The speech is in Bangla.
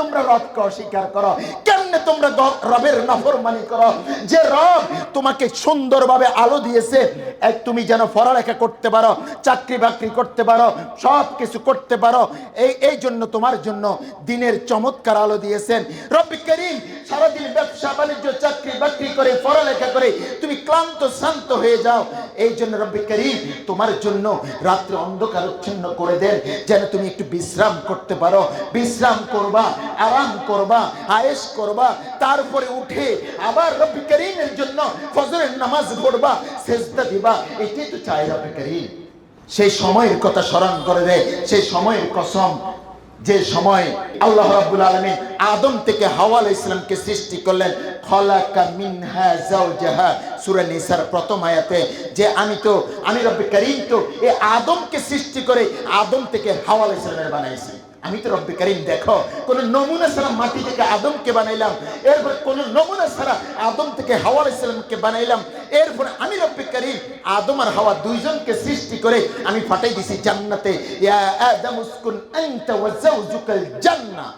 তোমরা রবকে অস্বীকার করো? কেমনে তোমরা রবের নাফরমানি করো? যে রব তোমাকে সুন্দরভাবে আলো দিয়েছে, এক তুমি যেন পড়ালেখা করতে পারো, চাকরি বাকরি করতে পারো সব কিছু করতে পারো, এই এই জন্য তোমার জন্য দিনের চমৎকার আলো দিয়েছেন। রব্বি করিম সারাদিন ব্যবসা, বাণিজ্য, চাকরি, বাকরি করে, পড়ালেখা করে তুমি ক্লান্ত, শান্ত হয়ে যাও। এই জন্য রব্বি করিম তোমার জন্য রাত্রে অন্ধকার উচ্ছিন্ন করে দেন। যেন তুমি একটু বিশ্রাম করতে পারো। বিশ্রাম করবা, আরাম করবা, আয়েশ করবা। তারপরে উঠে আবার রব্বি করিমের জন্য ফজরের নামাজ পড়বা সেজদা দিবা। এটাই তো চাই রব্বি করিম। সেই সময়ের কথা স্মরণ করে দেয় সেই সময়ের কসম যে সময় আল্লাহ রাব্বুল আলামিন আদম থেকে হাওয়া আলাইহিস সালামকে সৃষ্টি করলেন, খলাকা মিনহা যাওজাহা, সূরা নিসার প্রথম আয়াতে, যে আমি তো, আমি রব্বে করিম তো এই আদমকে সৃষ্টি করে আদম থেকে হাওয়া আলাইহিস সালামের বানাইছি। আমি তো রব্বে কারিম, দেখো, কোন নমুনা ছাড়া মাটি থেকে আদমকে বানাইলাম, এরপর কোন নমুনা ছাড়া আদম থেকে হাওয়া ইসলামকে সালামকে বানাইলাম, এরপর আমি রব্বে কারিম আদম আর হাওয়া দুইজনকে সৃষ্টি করে আমি ফাটাই দিছি জান্নাতে। ইয়া আদম উসকুন আনতা ওয়া যাওজুকাল জান্নাহ।